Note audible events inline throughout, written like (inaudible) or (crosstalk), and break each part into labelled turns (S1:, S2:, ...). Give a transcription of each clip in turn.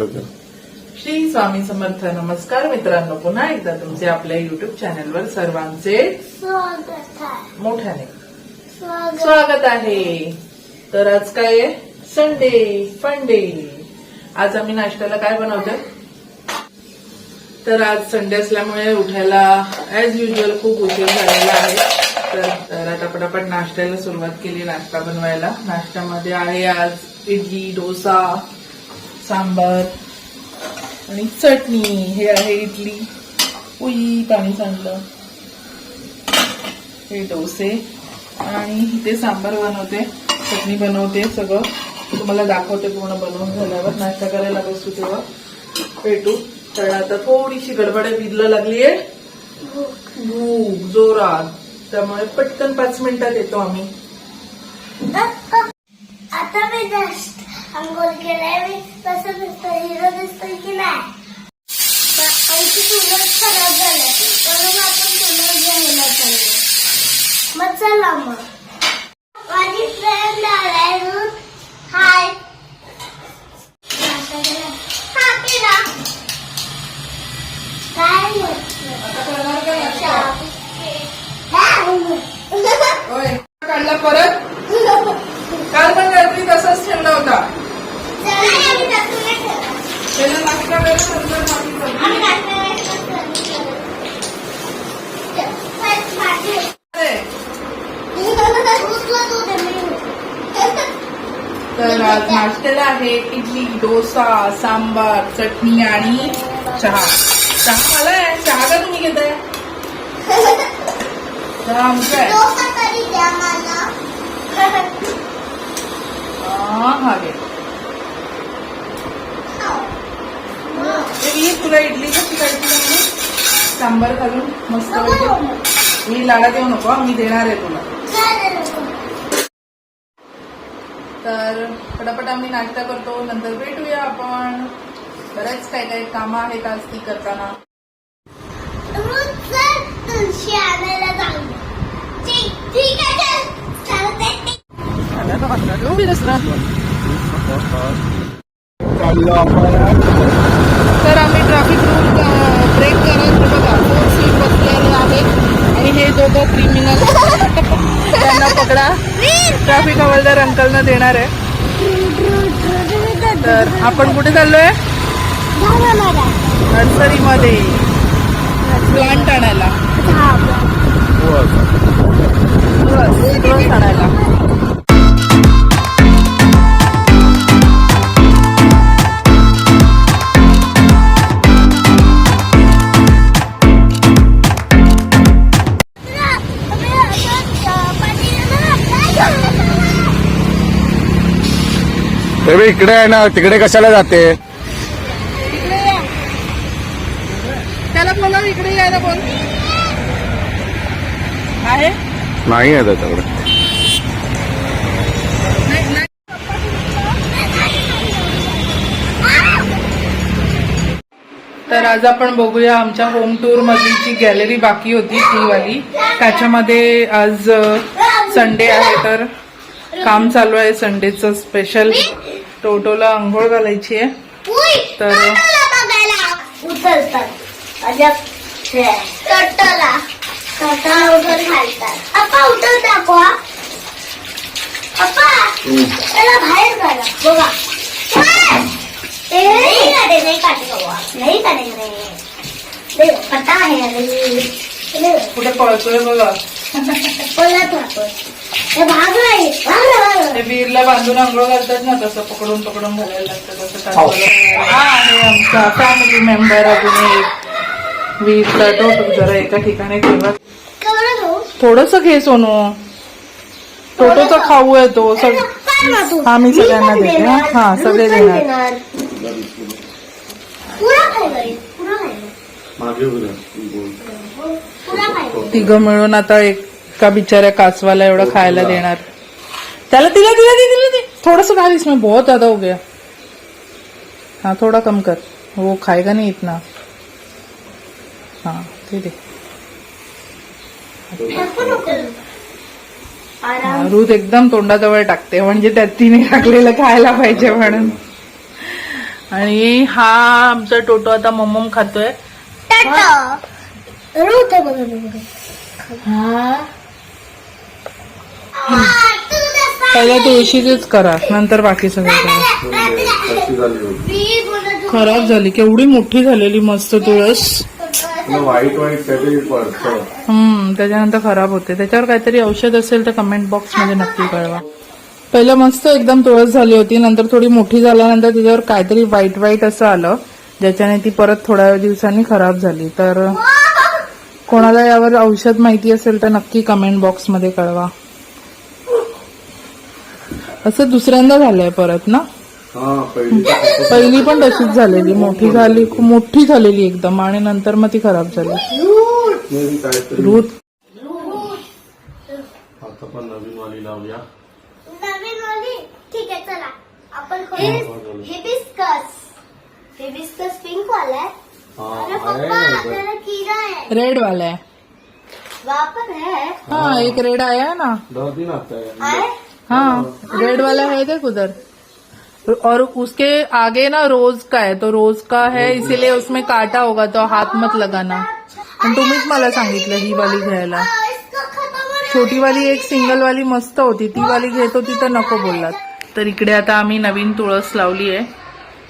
S1: कर
S2: श्री स्वामी समर्थ नमस्कार मित्रांनो. पुन्हा एकदा तुमचे आपल्या युट्यूब चॅनलवर सर्वांचे
S3: स्वागत आहे.
S2: मोठ्याने
S3: स्वागत.
S2: स्वागत आहे. तर आज काय आहे? संडे फंडे आज आम्ही नाश्त्याला काय बनवतोय? तर आज संडे असल्यामुळे उठायला ऍज युजल खूप उशीर झालेला आहे. तर तर आता पटापट नाश्त्याला सुरुवात केली नाश्ता बनवायला. नाश्त्यामध्ये आहे आज इडली डोसा सांबार आणि चटणी. हे आहे इडली. उई पाणी सांडलं. हे डोसे. आणि इथे सांबार बनवते. चटणी बनवते सगळं. तुम्हाला दाखवते पूर्ण बनवून झाल्यावर. नाश्ता करायला बसू तेव्हा. भेटू. तर आता थोडीशी गडबड आहे. लागली लागलीये. भूक जोरात. त्यामुळे पटकन पाच मिनिटात येतो आम्ही.
S3: आता मी अंघोळ केलाय मी तसं दिसतं हिरो दिसतोय की नाही? आमची कूलर खराब झाली. म्हणून आपण कूलर घ्यायला पाहिजे मग चला मग माझी फ्रेंड आलाय रूथ हाय हा केला काय म्हटलं
S2: होय काढला परत काल पण रात्री तसाच ठेवला होता त्याला नाश्ता करायला नंतर बाकी सगळं. अरे, तर आज नाश्त्याला आहे इडली डोसा सांबार चटणी आणि चहा. चहा मला आहे. चहा का तुम्ही घेताय? चहा आमचा आहे. हा, हा घे. तुला इडली कशी करायची सांबार घालून मस्त. मी लाडा देऊ नको मी देणार आहे तुला. तर पटापट आम्ही नाश्ता करतो नंतर भेटूया आपण. बरेच काय काय कामं आहेत आज ती करताना. तर आम्ही ट्रॅफिक रूल ब्रेक करत बघा. दोन सीट बसलेले आहेत. आणि हे दोघं क्रिमिनल त्यांना पकडा. ट्रॅफिक हवालदार अंकलनं देणार आहे. तर आपण कुठे चाललोय. नर्सरीमध्ये. प्लांट आणायला. आणायला.
S1: बी इकडे आहे ना तिकडे कशाला जाते?
S2: त्याला बोला इकडे यायला बोल. आहे?
S1: नाही आहे त्याच्याकडे
S2: तर आज आपण बघूया आमच्या होम टूर मधली जी गॅलरी बाकी होती ती वाली. त्याच्यामध्ये आज संडे आहे तर काम चालू आहे संडेचं स्पेशल टोटोला आंघोळ घालायची आहे. तर-
S3: तर बघायला उचलतात. माझ्या टोटोला. टोटोला उचल घालतात. अप्पा उचल दाखवा. अप्पा त्याला बाहेर काढा. बघा. नाही काढे नाही काढे बाबा. नाही काढे आहे
S2: कुठे पळतोय बघा.
S3: बोलत राहतो हे.
S2: ते वीरला बांधून आंघोळ घालतात ना तसं पकडून पकडून घालायला लागतं तसं हा आहे आमचा फॅमिली मेंबर अजून एक वीरचा टोटो जरा एका ठिकाणी ठेवा
S3: घेऊ?
S2: थोडस घे सोनू टोटोचा खाऊ आहे तो सग? हा, मी सगळ्यांना देते. हा. हा, सगळे देणार.
S3: पुरा. पुरा बाई.
S2: तिघ मिळून आता एका बिचाऱ्या कासवाला एवढं खायला देणार? त्याला तिला तिला दे तिला दे थोडस घाल इसमें बहुत ज्यादा हो गया. हाँ थोड़ा कम कर. वो खाएगा नहीं इतना. हाँ ते दे. रूथ एकदम तोंडाजवळ टाकते. म्हणजे त्यात तिने टाकलेलं खायला पाहिजे म्हणून. आणि हा आमचा टोटो आता मम्मम खातोय.
S3: टाटा. रोते बघा बघा
S2: हा.
S3: हा.
S2: पहिला तुळशीचीच करा नंतर बाकी सगळं करा. खराब झाली केवढी मोठी झालेली मस्त तुळस.
S1: वाईट वाईट
S2: हम्म त्याच्यानंतर खराब होते. त्याच्यावर काहीतरी औषध असेल तर कमेंट बॉक्समध्ये नक्की कळवा. पहिलं मस्त एकदम तुळस झाली होती नंतर थोडी मोठी झाल्यानंतर त्याच्यावर काहीतरी वाईट वाईट असं आलं. ज्याच्याने ती परत थोड्या दिवसांनी खराब झाली. तर कोणाला यावर औषध माहिती असेल तर नक्की कमेंट बॉक्समध्ये कळवा. असं दुसऱ्यांदा झालंय परत ना?
S1: हा पहिली
S2: पहिली पण तशीच झालेली. मोठी झाली खूप मोठी झालेली एकदम. आणि नंतर मग ती खराब झाली. रूत.
S1: आता पण नवीन वाली लावूया.
S3: नवीन वाली? ठीक आहे चला. आपण हिबिस्कस हिबिस्कस पिंक वाला आहे. अरे पप्पा त्याला किडा आहे.
S2: रेड वाला है
S3: वापर है
S2: हाँ एक रेड आया है ना?
S1: दस दिन आता. है
S3: आहे?
S2: हाँ रेड वाला है देख उधर। और उसके आगे ना रोज का है तो रोज का है इसीलिए उसमें काटा होगा तो हाथ मत लगाना। पण तुम्हीच मला सांगितलं ही वाली घ्यायला। छोटी वाली एक सिंगल वाली मस्त होती ती वाली घेत होती तर नको बोललात। तर इकडे आता आम्ही नवीन तुळस लावली आहे.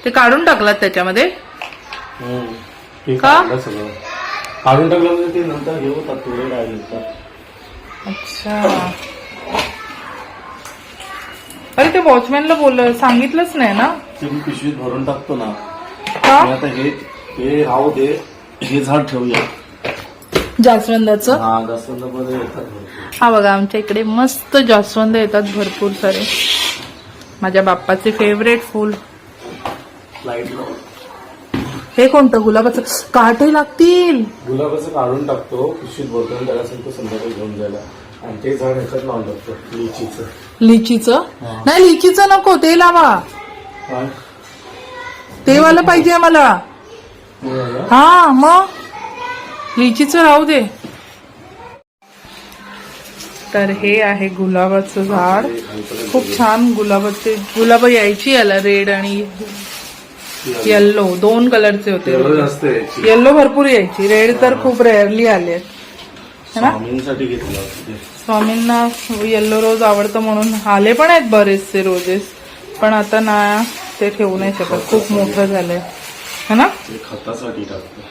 S2: ते काढून टाकलात त्याच्यामध्ये? का?
S1: काढून टाकलं म्हणजे
S2: अच्छा. अरे ते वॉचमॅनला बोल सांगितलंच नाही ना.
S1: ते मी पिशवीत भरून टाकतो ना.
S2: का?
S1: आता हे हे राहू दे हे झाड ठेवूया.
S2: जास्वंदाचं?
S1: हा दसऱ्यामध्ये येतात भरपूर.
S2: हा बघा आमच्या इकडे मस्त जास्वंद येतात भरपूर सारे. माझ्या बाप्पाचे फेवरेट फुल.
S1: लाइट लावून.
S2: हे कोणतं? गुलाबाचं. काटे लागतील.
S1: गुलाबाचं काढून टाकतो पिशवीत भरतो आणि त्याला सांगतो संध्याकाळी घेऊन जायला. आणि ते झाड ह्याच्यात लावून टाकतो लिचीचं
S2: लिचीचं?
S1: हा.
S2: नाही लिचीचं नको ते लावा.
S1: काय?
S2: ते वाला पाहिजे मला
S1: हे?
S2: हा मग? लिचीचं राहू दे. तर हे आहे गुलाबाचं झाड. खूप छान गुलाबाचे गुलाब यायची याला रेड आणि येल्लो दोन कलरचे होते. येल्लो भरपूर यायची. रेड तर खूप रेअरली आले
S1: स्वामींसाठी घेतलं.
S2: स्वामींना येल्लो रोज आवडतं म्हणून आले पण आहेत बरेचसे रोजेस पण आता ना ते ठेवू नाही शकत. खूप मोठं झालंय. है ना?
S1: खतासाठी टाकतो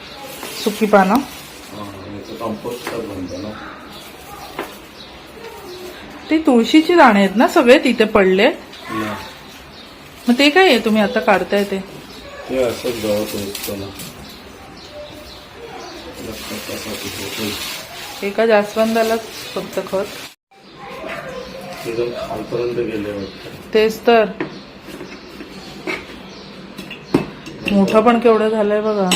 S2: सुकी पानं.
S1: हा,
S2: ते तुळशीची दाणे आहेत ना सगळे? तिथे पडले. मग ते काय आहे? तुम्ही आता काढताय ते.
S1: ते असंच गवत
S2: एका जास्वंदाला फक्त खत.
S1: खालपर्यंत गेले
S2: तेच तर. मोठं पण केवढं झालंय बघा.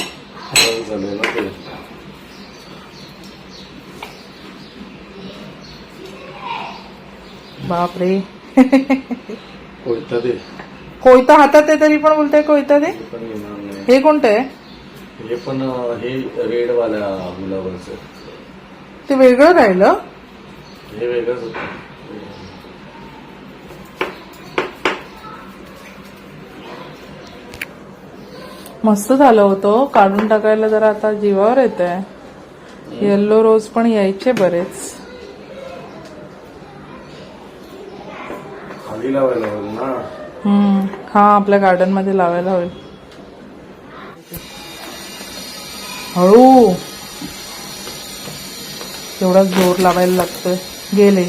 S2: बापरे.
S1: कोयता दे.
S2: कोयता हातात आहे तरी पण बोलताय कोयता ते
S1: हे
S2: कोणतं आहे?
S1: हे पण हे रेड वाल्या गुलाबाचं.
S2: ते वेगळं राहिलं.
S1: हे वेगळंच होतं.
S2: मस्त झालं होतं. काढून टाकायला जरा आता जीवावर येत आहे येल्लो रोज पण यायचे बरेच.
S1: खाली लावायला होईल ना.
S2: हम्म. हा आपल्या गार्डनमध्ये लावायला होईल हळू. एवढा जोर लावायला लागतोय. गेले.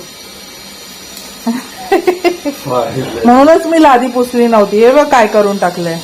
S2: म्हणूनच मी लादी पुसली नव्हती. हे बघ काय करून टाकलंय.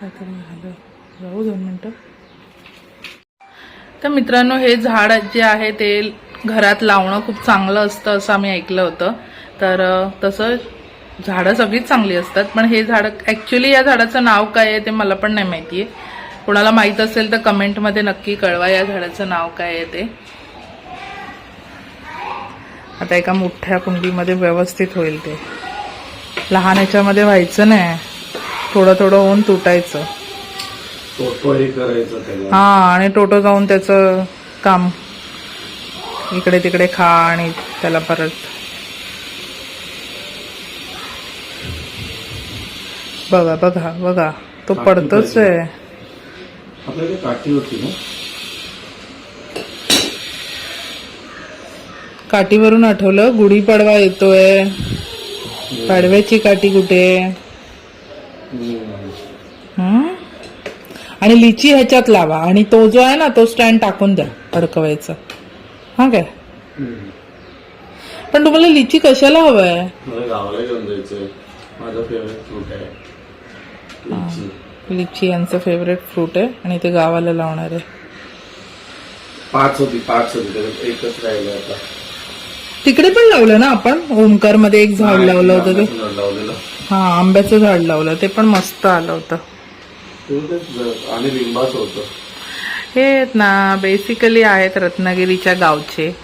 S2: काहीतरी झालं जाऊ दोन मिनटं तर मित्रांनो हे झाड जे आहे ते घरात लावणं खूप चांगलं असतं असं आम्ही ऐकलं होतं. तर तसं झाडं सगळीच चांगली असतात. पण हे झाड ॲक्च्युली या झाडाचं नाव काय आहे ते मला पण नाही माहिती आहे कोणाला माहीत असेल तर कमेंटमध्ये नक्की कळवा या झाडाचं नाव काय आहे ते. आता एका मोठ्या कुंडीमध्ये व्यवस्थित होईल ते. लहान याच्यामध्ये व्हायचं नाही. थोडं थोडं होऊन तुटायचं.
S1: हे
S2: हा आणि टोटो जाऊन त्याचं काम. इकडे तिकडे खा आणि त्याला परत. बघा बघा बघा. तो पडतोच. आहे.
S1: आपल्याकडे काठी होती ना?
S2: काठीवरून आठवलं गुढीपाडवा येतोय. पाडव्याची काठी कुठे. हं? आणि लिची ह्याच्यात लावा. आणि तो जो आहे ना तो स्टँड टाकून द्या अडकवायचा. हा काय. पण तुम्हाला लिची कशाला हवंय?
S1: फ्रूट आहे. लिची.
S2: लिची यांचं फेवरेट फ्रूट आहे आणि ते गावाला लावणार आहे.
S1: पाच होती पाच होती. एकच राहिलं आता.
S2: तिकडे पण लावलं ना आपण? ओमकारमध्ये एक झाड लावलं होतं ते. हा आंब्याचं झाड लावलं. ते पण मस्त आलं होतं.
S1: आणि लिंबाचं होतं.
S2: हे आहेत ना बेसिकली आहेत रत्नागिरीच्या गावचे.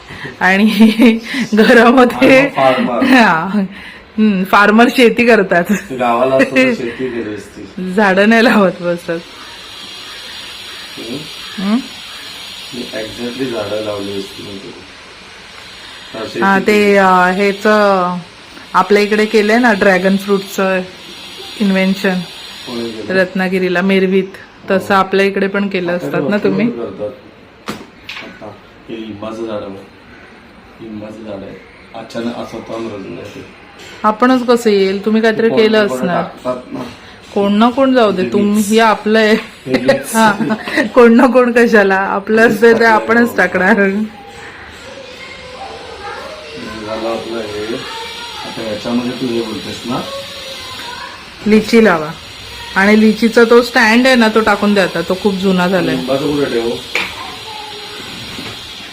S2: आणि (laughs) घरामध्ये
S1: फार्मर.
S2: शेती करतात. (laughs) झाडं नाही लावत बसत. हं?
S1: एक्झॅक्टली झाडं लावली असती म्हणजे. हा,
S2: ते हेच आपल्या इकडे केलंय ना ड्रॅगन फ्रूटचं इन्व्हेन्शन? रत्नागिरीला मेरवीत. तसं आपल्या इकडे पण केलं असतात ना तुम्ही?
S1: हे.
S2: आपणच कसं येईल? तुम्ही काहीतरी केलं असणार. कोण ना कोण जाऊ दे. तुम्ही हे आपलं आहे.
S1: हे.
S2: हा. कोण ना कोण कशाला? आपलं असते ते आपणच टाकणार.
S1: हे. याच्यामध्ये तू हे बोलतेस ना?
S2: लिची लावा. आणि लिचीचा तो स्टँड आहे ना तो टाकून द्या आता. तो खूप जुना झालाय.
S1: लिंबाचं कुठे ठेवू?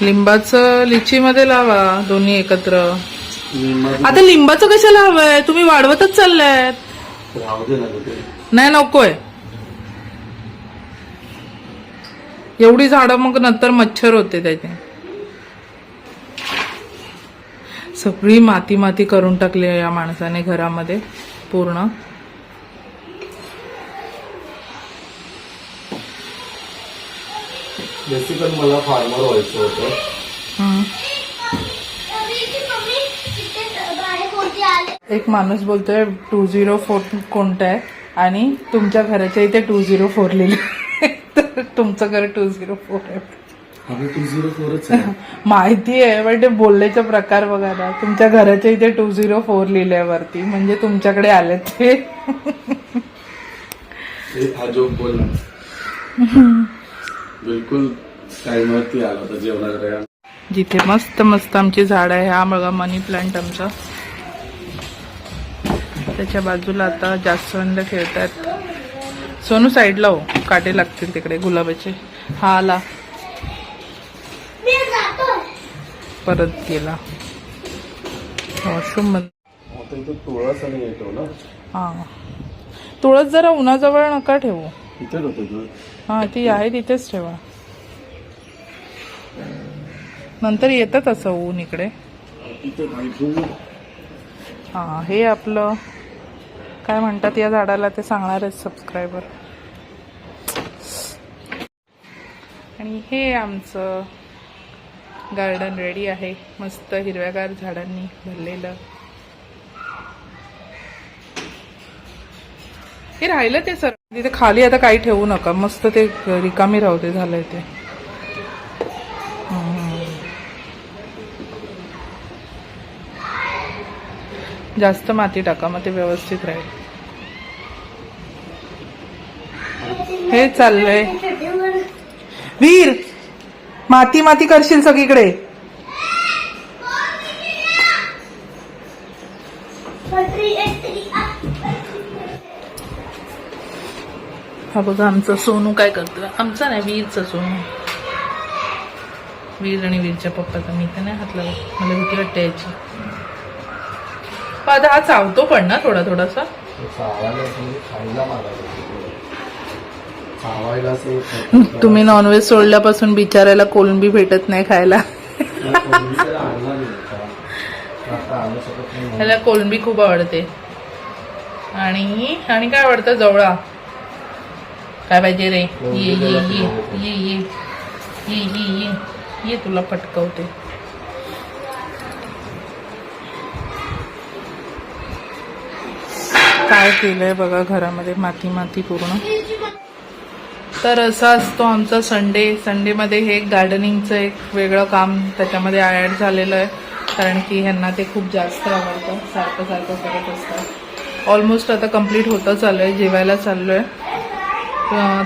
S2: लिंबाचं लिचीमध्ये लावा दोन्ही एकत्र.
S1: लिंबाचं
S2: आता लिंबाचं कशाला हवंय? तुम्ही वाढवतच चाललायत
S1: राहू दे ना गं ते.
S2: नाही नकोय. एवढी झाडं मग नंतर मच्छर होते त्याचे. सगळी माती माती करून टाकली या माणसाने घरामध्ये पूर्ण.
S1: बेसिकल मला फार्मर व्हायचं होतं.
S2: एक माणूस बोलतोय टू झिरो फोर कोणतं आहे? आणि तुमच्या घराच्या इथे टू झिरो फोर लिहिले (laughs) तर तुमचं घर टू झिरो फोर आहे. (laughs) माहिती आहे पण ते बोलण्याचा प्रकार बघा ना. तुमच्या घराच्या इथे टू झिरो फोर लिहिलंय वरती. म्हणजे तुमच्याकडे आले ते. (laughs)
S1: हे जोक (laughs) बिलकुल टाइमवरती आला होता जेवणाकडे
S2: जिथे मस्त मस्त आमची झाड आहे हा बघा मनी प्लांट आमचा. त्याच्या बाजूला आता जास्वंद खेळतात सोनू साईडला हो काटे लागतील तिकडे गुलाबाचे. हा आला. परत गेला
S1: वॉशरूममध्ये. तुळस आणि येतो ना.
S2: हा. तुळस जरा उन्हाजवळ नका ठेवू. हा ती आहे तिथेच ठेवा. नंतर येतं तसं ऊन इकडे. हा हे आपलं काय म्हणतात या झाडाला ते सांगणार आहेत सबस्क्रायबर आणि हे आमचं गार्डन रेडी आहे. मस्त हिरव्यागार झाडांनी भरलेलं. हे राहिलं ते सर. तिथे खाली आता काही ठेवू नका. मस्त ते रिकामी राहू दे झालंय ते. जास्त माती टाका मग ते व्यवस्थित राहील. हे चाललंय. वीर! माती माती करशील सगळीकडे. हा बघा आमचं सोनू काय करतो आमचा नाही वीरचा सोनू. वीर आणि वीरच्या पप्पाचा मी तर नाही हात लावत. मला भीती वाटते याची. पण हा चावतो पण ना थोडा थोडासा. तुम्ही नॉनव्हेज सोडल्यापासून बिचारायला कोलंबी भेटत नाही खायला. ह्याला कोलंबी खूप आवडते. आणि आणि काय आवडतं जवळा? काय पाहिजे रे? ये ये ये ये ये ये ये ये ये तुला पटकवते. काय केलंय बघा घरामध्ये? माती माती पूर्ण. तर असा असतो आमचा संडे संडेमध्ये हे गार्डनिंगचं एक वेगळं काम त्याच्यामध्ये ॲड झालेलं आहे. कारण की ह्यांना ते खूप जास्त आवडतं. सारखं सारखं करत असतं ऑलमोस्ट आता कंप्लीट होतं चालू आहे जेवायला चाललो आहे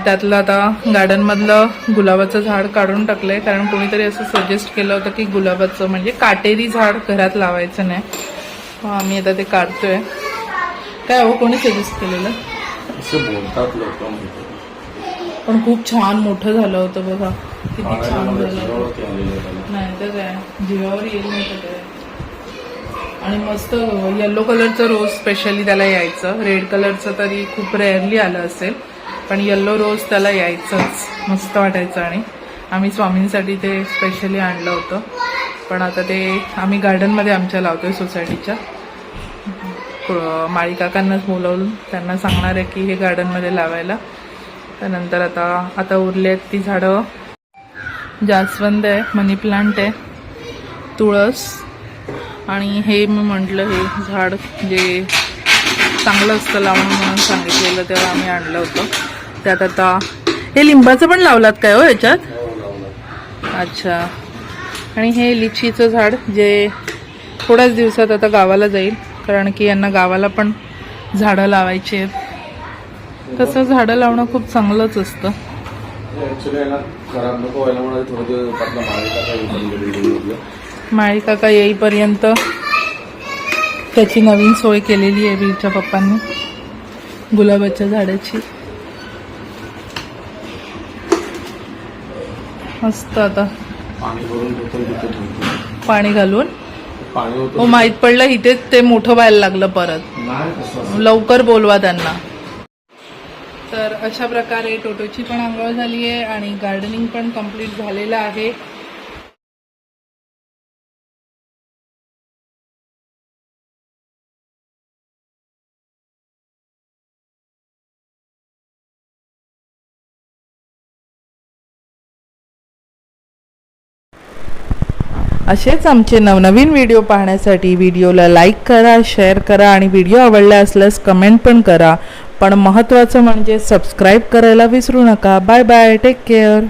S2: त्यातलं आता गार्डनमधलं गुलाबाचं झाड काढून टाकलं आहे कारण कोणीतरी असं सजेस्ट केलं होतं की गुलाबाचं म्हणजे काटेरी झाड घरात लावायचं नाही. आम्ही आता ते काढतोय. काय हो कोणी सजेस्ट केलेलं?
S1: असं बोलतात लोक म्हणजे.
S2: पण खूप छान मोठं झालं होतं बघा. किती छान झालं. नाही तर काय जीवावर येईल नाही तर काय. आणि मस्त येल्लो कलरचं रोज स्पेशली त्याला यायचं. रेड कलरचं तरी खूप रेअरली आलं असेल. पण येल्लो रोज त्याला यायचंच. मस्त वाटायचं आणि आम्ही स्वामींसाठी ते स्पेशली आणलं होतं. पण आता ते आम्ही गार्डनमध्ये आमच्या लावतोय सोसायटीच्या माळी काकांनाच बोलवून त्यांना सांगणार आहे की हे गार्डनमध्ये लावायला. त्यानंतर आता आता उरले आहेत ती झाडं. जास्वंद आहे मनी प्लांट आहे तुळस. आणि हे मी म्हटलं हे झाड जे चांगलं असतं लावणं म्हणून सांगितलेलं तेव्हा आम्ही आणलं होतं. त्यात आता हे लिंबाचं पण लावलात काय हो याच्यात?
S1: हो.
S2: अच्छा. आणि हे लिचीचं झाड जे थोड्याच दिवसात आता गावाला जाईल कारण की यांना गावाला पण झाडं लावायची आहेत. तसं झाडं लावणं खूप चांगलंच असतं.
S1: माळी
S2: काका येईपर्यंत त्याची नवीन सोय केलेली आहे बीच्या पप्पांनी गुलाबाच्या झाडाची. मस्त आता.
S1: पाणी
S2: घालून? हो माहीत पडलं इथेच ते मोठं व्हायला लागलं परत. लवकर बोलवा त्यांना. तर अशा प्रकारे टोटोची पण आंघोळ झाली आहे आणि गार्डनिंग पण कंप्लीट झालेलं आहे. असेच आमचे नवनवीन व्हिडिओ पाहण्यासाठी व्हिडिओला लाईक करा शेअर करा आणि व्हिडिओ आवडला असल्यास कमेंट पण करा. पण महत्त्वाचं म्हणजे सबस्क्राईब करायला विसरू नका. Bye bye take care